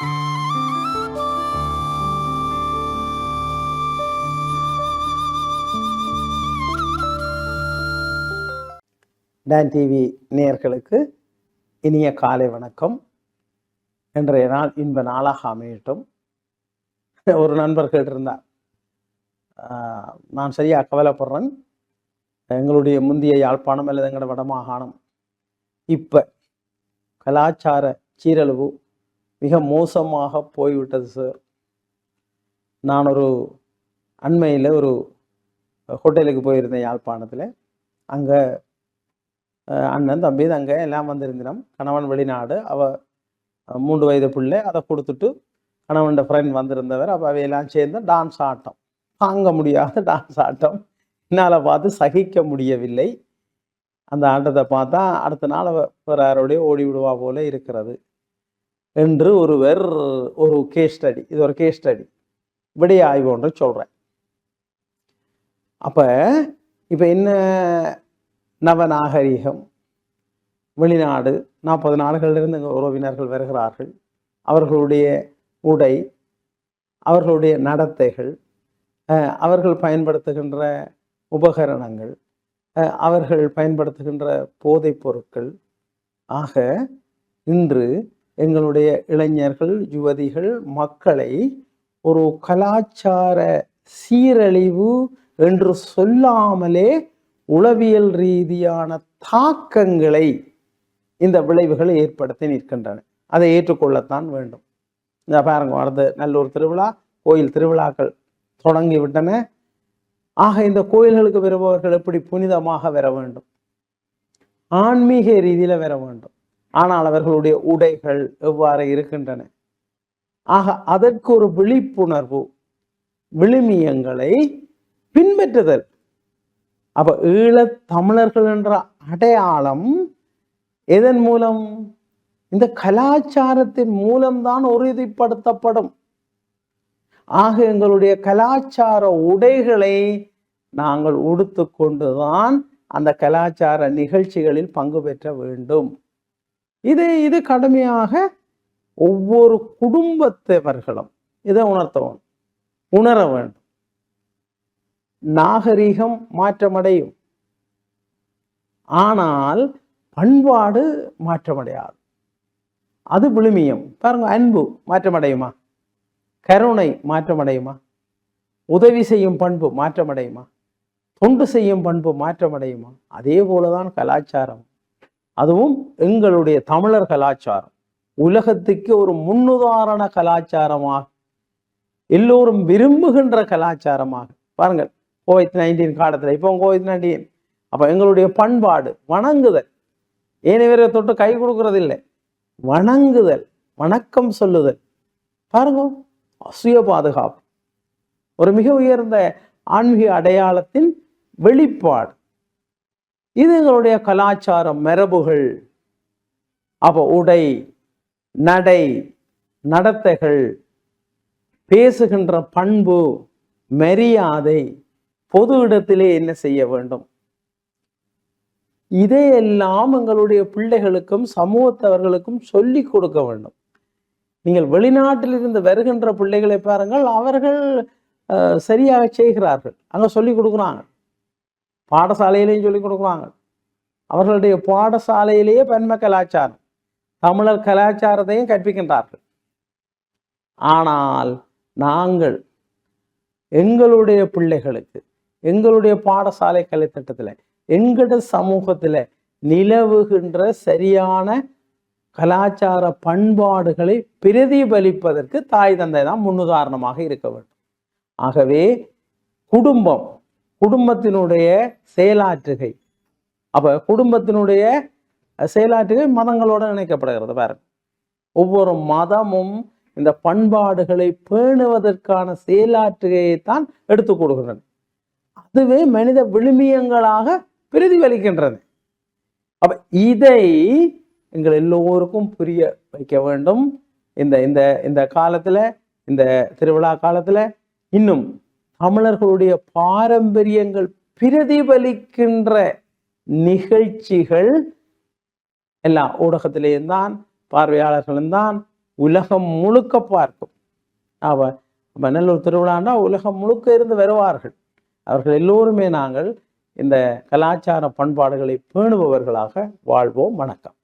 Don TV நேயர்களுக்கு இனிய காலை வணக்கம். இன்றைய நாள் இன்ப நாளாக அமையட்டும். ஒரு நண்பர் கேட்டிருந்தார் நான் சரியாக கவலைப்படுறேன். எங்களுடைய முந்தைய யாழ்ப்பாணம் அல்லது எங்களோட வடமாகாணம். இப்போ கலாச்சார சீரழிவு மிக மோசமாக போய்விட்டது சார் நான் ஒரு அண்மையில் ஒரு ஹோட்டலுக்கு போயிருந்தேன் யாழ்ப்பாணத்தில். அங்கே அண்ணன் தம்பி தங்க எல்லாம் வந்திருந்தோம் கணவன் வெளிநாடு. அவ மூன்று வயது பிள்ளை. அதை கொடுத்துட்டு கணவன் ஃப்ரெண்ட் வந்திருந்தவர். அப்போ அவையெல்லாம் சேர்ந்து டான்ஸ் ஆட்டம். தாங்க முடியாத டான்ஸ் ஆட்டம். என்னால் பார்த்து சகிக்க முடியவில்லை. அந்த ஆட்டத்தை பார்த்தா அடுத்த நாள் அவ வேற யாரோடய ஓடி விடுவா போல இருக்கிறது. என்று ஒருவர் ஒரு கேஸ் ஸ்டடி இது ஒரு கேஸ் ஸ்டடி விடைய ஆய்வு ஒன்று சொல்கிறேன் அப்போ இப்போ என்ன நவநாகரிகம் வெளிநாடு நாற்பது நாடுகளிலிருந்து இங்கே உறவினர்கள் வருகிறார்கள். அவர்களுடைய உடை அவர்களுடைய நடத்தைகள் அவர்கள் பயன்படுத்துகின்ற உபகரணங்கள் அவர்கள் பயன்படுத்துகின்ற போதைப் பொருட்கள். ஆக இன்று எங்களுடைய இளைஞர்கள் யுவதிகள் மக்களை ஒரு கலாச்சார சீரழிவு என்று சொல்லாமலே உளவியல் ரீதியான தாக்கங்களை இந்த விளைவுகள் ஏற்படுத்தி நிற்கின்றன. அதை ஏற்றுக்கொள்ளத்தான் வேண்டும். இந்த பாருங்க வரது நல்லூர் திருவிழா கோயில் திருவிழாக்கள் தொடங்கி விட்டன. ஆக இந்த கோயில்களுக்கு வருபவர்கள் எப்படி புனிதமாக வர வேண்டும்? ஆன்மீக ரீதியில் வர வேண்டும். ஆனால் அவர்களுடைய உடைகள் எவ்வாறு இருக்கின்றன? ஆக அதற்கு ஒரு விழிப்புணர்வு விழுமியங்களை பின்பற்றுதல். அப்ப ஈழத் தமிழர்கள் என்ற அடையாளம் எதன் மூலம்? இந்த கலாச்சாரத்தின் மூலம்தான் உறுதிப்படுத்தப்படும். ஆக எங்களுடைய கலாச்சார உடைகளை நாங்கள் உடுத்து கொண்டுதான் அந்த கலாச்சார நிகழ்ச்சிகளில் பங்கு பெற்ற வேண்டும். இது இது கடுமையாக ஒவ்வொரு குடும்பத்தவர்களும் இதை உணர்த்தவும் உணர வேண்டும். நாகரிகம் மாற்றமடையும். ஆனால் பண்பாடு மாற்றமடையாது. அது விழுமியம். பாருங்க அன்பு மாற்றமடையுமா? கருணை மாற்றமடையுமா? உதவி செய்யும் பண்பு மாற்றமடையுமா? தொண்டு செய்யும் பண்பு மாற்றமடையுமா? அதே போலதான் கலாச்சாரம். அதுவும் எங்களுடைய தமிழர் கலாச்சாரம். உலகத்துக்கு ஒரு முன்னுதாரண கலாச்சாரமாக எல்லோரும் விரும்புகின்ற கலாச்சாரமாக. பாருங்கள் கோவிட் நைன்டீன் காலத்தில் இப்போ கோவிட் நைன்டீன் அப்போ எங்களுடைய பண்பாடு வணங்குதல். ஏனைவரை தொட்டு கை கொடுக்கறதில்லை. வணங்குதல் வணக்கம் சொல்லுதல். பாருங்க சுய பாதுகாப்பு. ஒரு மிக உயர்ந்த ஆன்மீக அடையாளத்தின் வெளிப்பாடு. இது எங்களுடைய கலாச்சாரம் மரபுகள். அப்போ உடை நடை நடத்தைகள் பேசுகின்ற பண்பு மரியாதை பொது இடத்திலே என்ன செய்ய வேண்டும்? இதையெல்லாம் எங்களுடைய பிள்ளைகளுக்கும் சமூகத்தவர்களுக்கும் சொல்லி கொடுக்க வேண்டும். நீங்கள் வெளிநாட்டிலிருந்து வருகின்ற பிள்ளைகளை பாருங்கள் அவர்கள் அஹ், சரியாக செய்கிறார்கள். அங்கே சொல்லி கொடுக்குறாங்க. பாடசாலையிலையும் சொல்லி கொடுக்குறாங்க. அவர்களுடைய பாடசாலையிலேயே பன்ம கலாச்சாரம் தமிழர் கலாச்சாரத்தையும் கற்பிக்கின்றார்கள். ஆனால் நாங்கள் எங்களுடைய பிள்ளைகளுக்கு எங்களுடைய பாடசாலை கலைத்திட்டத்தில் எங்கட சமூகத்தில் நிலவுகின்ற சரியான கலாச்சார பண்பாடுகளை பிரதிபலிப்பதற்கு தாய் தந்தை தான் முன்னுதாரணமாக இருக்க வேண்டும். ஆகவே குடும்பம் குடும்பத்தினுடைய செயலாற்றுகை. அப்போ குடும்பத்தினுடைய செயலாற்றுகை மதங்களோட இணைக்கப்படுகிறது பாருங்க. ஒவ்வொரு மதமும் இந்த பண்பாடுகளை பேணுவதற்கான செயலாற்றுகையை தான் எடுத்துக் கொடுக்கின்றன அதுவே மனித விழுமியங்களாக பிரதிபலிக்கின்றது. அப்ப இதை எங்கள் எல்லோருக்கும் புரிய வைக்க வேண்டும். இந்த இந்த இந்த காலத்துல இந்த திருவிழா காலத்துல இன்னும் தமிழர்களுடைய பாரம்பரியங்கள் பிரதிபலிக்கின்ற நிகழ்ச்சிகள் எல்லா ஊடகத்திலேயும் தான் பார்வையாளர்களும் தான் உலகம் முழுக்க பார்க்கும். அவ நல்லூர் திருவிழாண்டா உலகம் முழுக்க இருந்து வருவார்கள். அவர்கள் எல்லோருமே நாங்கள் இந்த கலாச்சார பண்பாடுகளை பேணுபவர்களாக வாழ்வோம். வணக்கம்.